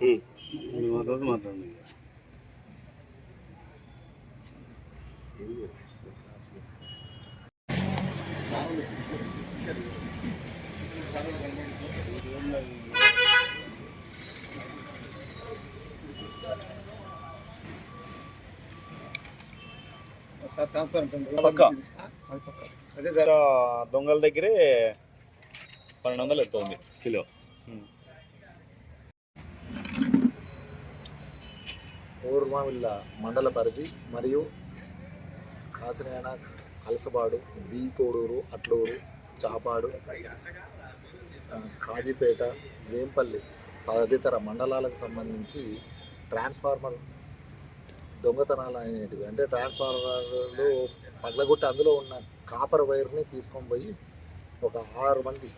మాట్లాడు మాట్లాడండి దొంగల దగ్గరే పన్నెండు వందలు ఎత్తుంది కిలో. ఊర్మావిల్ల మండల పరిధి మరియు కాసినేన కలసబాడు బి కోడూరు అట్లూరు చాపాడు కాజీపేట వేంపల్లి తదితర మండలాలకు సంబంధించి ట్రాన్స్ఫార్మర్ దొంగతనాలు అనేటివి. అంటే ట్రాన్స్ఫార్మర్లు పగలగొట్టి అందులో ఉన్న కాపర్ వైర్ని తీసుకొని పోయి ఒక ఆరు మంది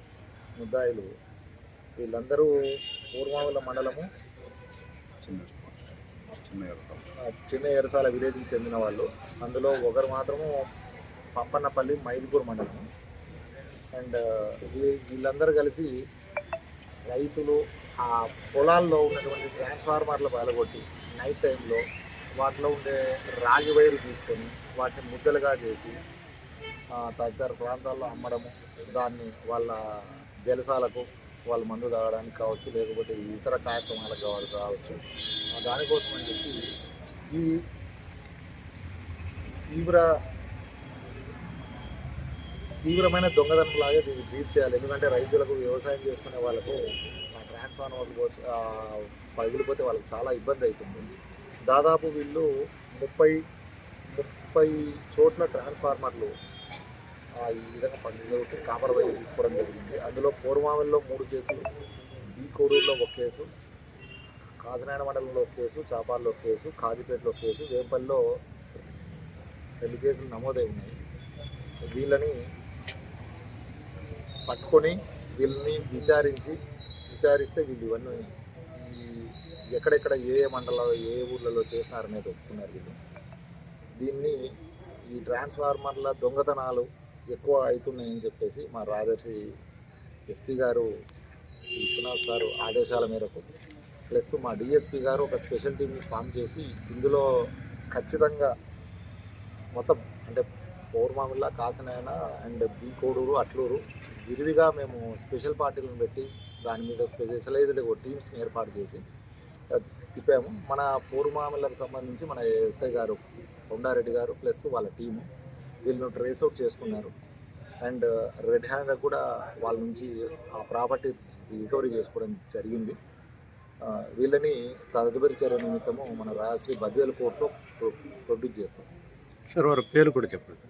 ముద్దాయిలు వీళ్ళందరూ పూర్వాముల మండలము చిన్న చిన్న ఎరసాల విలేజ్కి చెందిన వాళ్ళు. అందులో ఒకరు మాత్రము పప్పన్నపల్లి మైదుపూర్ మండలం. అండ్ వీళ్ళందరూ కలిసి రైతులు ఆ పొలాల్లో ఉన్నటువంటి ట్రాన్స్ఫార్మర్లు పగలగొట్టి నైట్ టైంలో వాటిలో ఉండే రాగి వైరు తీసుకొని వాటిని ముద్దలుగా చేసి తదితర ప్రాంతాల్లో అమ్మడము. దాన్ని వాళ్ళ జలసాలకు వాళ్ళ మందు తాగడానికి కావచ్చు లేకపోతే ఇతర కార్యక్రమాలకు కావాలి కావచ్చు. దానికోసం అని చెప్పి ఈ తీవ్ర తీవ్రమైన దొంగతనం లాగా దీన్ని ట్రీట్ చేయాలి. ఎందుకంటే రైతులకు వ్యవసాయం చేసుకునే వాళ్ళకు ఆ ట్రాన్స్ఫార్మర్ పోతే పగిలిపోతే వాళ్ళకి చాలా ఇబ్బంది అవుతుంది. దాదాపు వీళ్ళు ముప్పై ముప్పై చోట్ల ట్రాన్స్ఫార్మర్లు ఈ విధంగా పగిలిపోతే కాపర్ వైపు తీసుకోవడం జరిగింది. అందులో పూర్వామిల్లో మూడు కేసులు బీ కోడూరులో ఒక కేసు కాజనాయన మండలంలో ఒక కేసు చాపాల్లో ఒక కేసు కాజీపేటలో ఒక కేసు వేపల్లో రెండు కేసులు నమోదై ఉన్నాయి. వీళ్ళని పట్టుకొని వీళ్ళని విచారించి విచారిస్తే వీళ్ళు ఇవన్నీ ఈ ఎక్కడెక్కడ ఏ ఏ మండలాల్లో ఏ ఏ ఊర్లలో చేసినారనేది ఒప్పుకున్నారు వీళ్ళు. దీన్ని ఈ ట్రాన్స్ఫార్మర్ల దొంగతనాలు ఎక్కువ అవుతున్నాయని చెప్పేసి మా రాజశ్రీ ఎస్పీ గారు విశ్వనాథ్ సార్ ఆదేశాల మేరకు ప్లస్ మా డిఎస్పీ గారు ఒక స్పెషల్ టీమ్ని ఫామ్ చేసి ఇందులో ఖచ్చితంగా మొత్తం అంటే పౌర్మామిల్లా కాసినాయన అండ్ బి కోడూరు అట్లూరు విరివిగా మేము స్పెషల్ పార్టీలను పెట్టి దాని మీద స్పెషలైజ్డ్ టీమ్స్ని ఏర్పాటు చేసి తిప్పాము. మన పూర్వమామిళ్ళకు సంబంధించి మన ఎస్ఐ గారు కొండారెడ్డి గారు ప్లస్ వాళ్ళ టీము వీళ్ళను ట్రేస్ అవుట్ చేసుకున్నారు. అండ్ రెడ్ హ్యాండ్ కూడా వాళ్ళ నుంచి ఆ ప్రాపర్టీ రికవరీ చేసుకోవడం జరిగింది. ఆ, వీళ్ళని తదుపరి చర్య నిమిత్తము మన రాసి బద్వేలు కోర్టులో ప్రొ- ప్రొడ్యూస్ చేస్తాం. సార్ వారి పేరు కూడా చెప్పండి.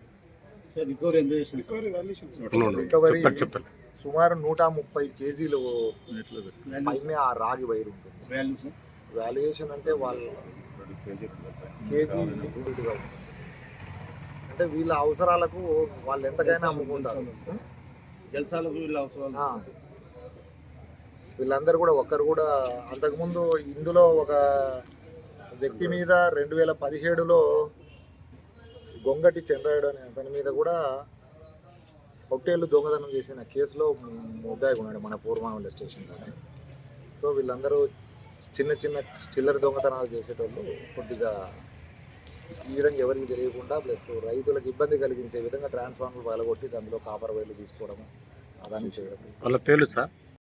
రికవరీ సుమారు నూట ముప్పై కేజీలు పైన ఆ రాగి వైర్ ఉంటుంది. వాల్యూ సార్ వాల్యుయేషన్ అంటే వాళ్ళ కేజీ ఉంటుంది. అంటే వీళ్ళ అవసరాలకు వాళ్ళు ఎంతకైనా అమ్ముకుంటారు. జల్సాలకు వీళ్ళ అవసరాలు. వీళ్ళందరూ కూడా ఒక్కరు కూడా అంతకుముందు ఇందులో ఒక వ్యక్తి మీద రెండు వేల పదిహేడులో గొంగటి చంద్రాయుడు అనే అతని మీద కూడా పొట్టేళ్ళు దొంగతనం చేసిన కేసులో ముద్దాయి ఉన్నాడు మన పూర్వామల స్టేషన్లోనే. సో వీళ్ళందరూ చిన్న చిన్న చిల్లర దొంగతనాలు చేసేటోళ్ళు కొద్దిగా ఈ విధంగా ఎవరికి తెలియకుండా ప్లస్ రైతులకు ఇబ్బంది కలిగించే విధంగా ట్రాన్స్ఫార్మర్ పగలగొట్టి అందులో కాపర్ వైర్లు తీసుకోవడము అదాన్ని చేయడం వాళ్ళ పేర్లు సార్?